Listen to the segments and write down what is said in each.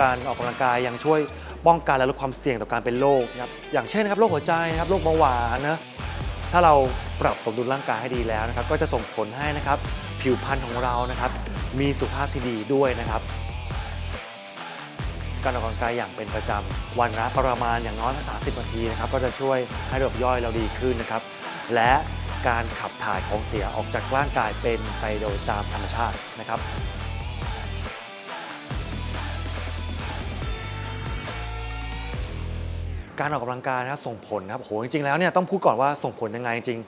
การออกกำลังกายยังช่วยป้องกันและลดความเสี่ยงต่อการเป็นโรคนะครับอย่างเช่นนะครับโรคหัวใจนะครับโรคเบาหวานนะถ้าเราปรับสมดุลร่างกายให้ดีแล้วนะครับ ก็จะส่งผลให้นะครับผิวพรรณของเรานะครับ มีสุขภาพที่ดีด้วยนะครับ การออกกำลังกายอย่างเป็นประจำวันละประมาณอย่างน้อย30นาทีนะครับ ก็จะช่วยให้ระบบย่อยเราดีขึ้นนะครับ และการขับถ่ายของเสียออกจากร่างกายเป็นไปโดยตามธรรมชาตินะครับ การออกกำลังกายนะครับส่งผลนะครับโหจริงๆแล้วเนี่ยต้องพูดก่อนว่าส่งผลยังไงจริง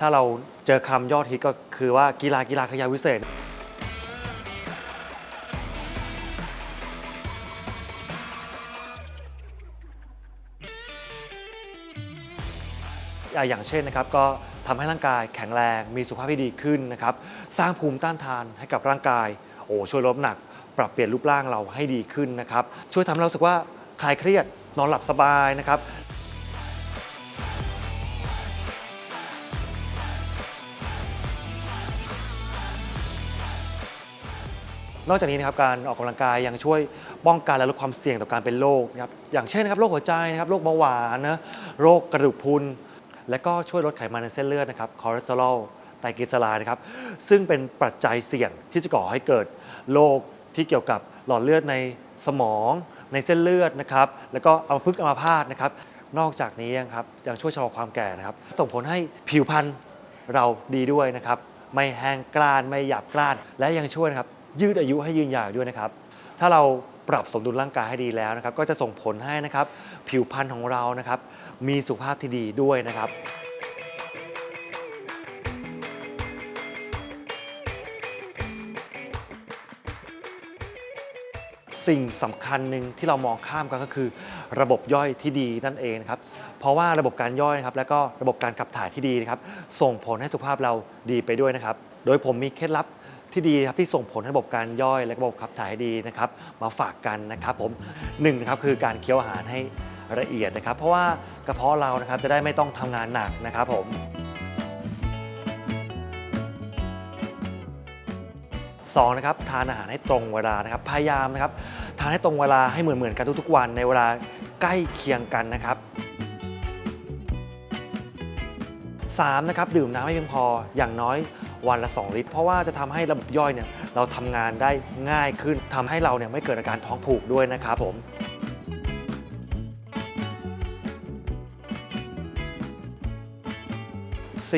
ถ้าเราเจอคำยอดฮิตก็คือว่ากีฬากีฬาขยายวิเศษ อย่างเช่นนะครับก็ทำให้ร่างกายแข็งแรงมีสุขภาพที่ดีขึ้นนะครับสร้างภูมิต้านทานให้กับร่างกาย โอ้ช่วยลดน้ำหนัก ปรับเปลี่ยนรูปร่างเราให้ดีขึ้นนะครับช่วยทำให้เรารู้สึกว่าคลายเครียด นอนหลับสบายนะครับนอกจากนี้นะครับการออกกำลังกายยังช่วยป้องกันและลดความเสี่ยงต่อการเป็นโรคนะครับอย่างเช่นนะครับโรคหัวใจนะครับโรคเบาหวานนะโรคกระดูกพรุนและก็ช่วยลดไขมันในเส้นเลือดนะครับคอเลสเตอรอลไตรกลีเซอไรด์นะครับซึ่งเป็นปัจจัยเสี่ยงที่จะก่อให้เกิดโรคที่เกี่ยวกับหลอดเลือดในสมอง ในเส้นเลือดนะครับแล้วก็อัมพฤกษ์อัมพาตนะครับนอกจากนี้ยังครับยังช่วยชะลอความแก่นะครับ ส่งผลให้ผิวพรรณเราดีด้วยนะครับ ไม่แห้งกร้านไม่หยาบกร้าน และยังช่วยนะครับยืดอายุให้ยืนยาวด้วยนะครับ ถ้าเราปรับสมดุลร่างกายให้ดีแล้วนะครับ ก็จะส่งผลให้นะครับ ผิวพรรณของเรานะครับ มีสุขภาพที่ดีด้วยนะครับ สิ่งสำคัญหนึ่งที่เรามองข้ามกันก็คือ ระบบย่อยที่ดีนั่นเองนะครับเพราะว่าระบบการย่อยนะครับ แล้วก็ระบบการขับถ่ายที่ดีนะครับ ส่งผลให้สุขภาพเราดีไปด้วยนะครับ โดยผมมีเคล็ดลับที่ดีครับที่ส่งผลให้ระบบการย่อยและระบบขับถ่ายให้ดีนะครับ มาฝากกันนะครับผมหนึ่งนะครับคือการเคี้ยวอาหารให้ละเอียดนะครับ เพราะว่ากระเพาะเรานะครับจะได้ไม่ต้องทำงานหนักนะครับผม สองนะครับทานอาหารให้ตรงเวลานะครับพยายามนะครับทานให้ตรงเวลาให้เหมือนเหมือนกันทุกๆวันในเวลาใกล้เคียงกันนะครับสามนะครับดื่มน้ำให้เพียงพออย่างน้อยวันละ 2 ลิตร เพราะว่าจะทำให้ระบบย่อยเนี่ยเราทำงานได้ง่ายขึ้นทำให้เราเนี่ยไม่เกิดอาการท้องผูกด้วยนะครับผม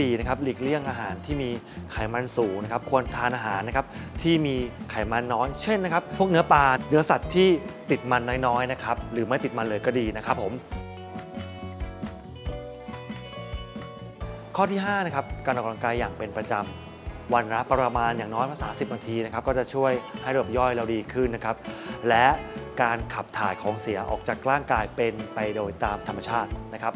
4นะครับหลีกเลี่ยงอาหารที่มีไขมันสูงนะครับควรทานอาหารนะครับที่มีไขมันน้อยเช่นนะครับพวกเนื้อปลาเนื้อสัตว์ที่ติดมันน้อยๆนะครับหรือไม่ติดมันเลยก็ดีนะครับผม ข้อที่5นะครับการออกกำลังกายอย่างเป็นประจำวันละประมาณอย่างน้อยภาษา 10 นาทีนะครับก็จะช่วยให้ระบบย่อยเราดีขึ้นนะครับและการขับถ่ายของเสียออกจากร่างกายเป็นไปโดยตามธรรมชาตินะครับ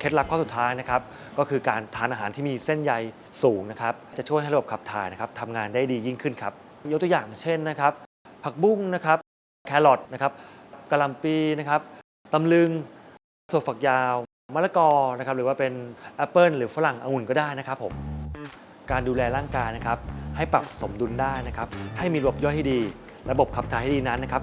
เคล็ดลับข้อสุดท้ายนะครับก็คือการทานอาหารที่มีเส้นใยสูงนะครับจะช่วยให้ระบบขับถ่ายนะครับทำงานได้ดียิ่งขึ้นครับยกตัวอย่างเช่นนะครับผักบุ้งนะครับแครอทนะครับกะหล่ำปีนะครับตำลึงถั่วฝักยาวมะละกอนะครับหรือว่าเป็นแอปเปิลหรือฝรั่งองุ่นก็ได้นะครับผมการดูแลร่างกายนะครับให้ปรับสมดุลได้นะครับให้มีระบบย่อยที่ดี ระบบขับถ่ายให้ดีนั้นนะครับ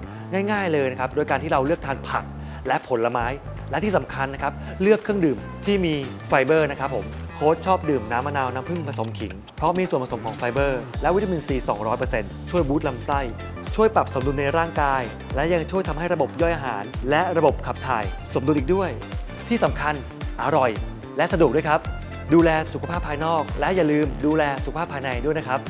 ง่าย ๆเลยนะครับโดยการที่เราเลือกทานผัก และผลไม้ และที่สำคัญนะครับ เลือกเครื่องดื่มที่มีไฟเบอร์นะครับผมโค้ชชอบดื่มน้ำมะนาวน้ำผึ้งผสมขิง เพราะมีส่วนผสมของไฟเบอร์ และวิตามินซี 200%ช่วยบูตลำไส้ ช่วยปรับสมดุลในร่างกาย และยังช่วยทำให้ระบบย่อยอาหาร และระบบขับถ่าย สมดุลอีกด้วย ที่สำคัญอร่อย และสะดวกด้วยครับ ดูแลสุขภาพภายนอก และอย่าลืมดูแลสุขภาพภายในด้วยนะครับ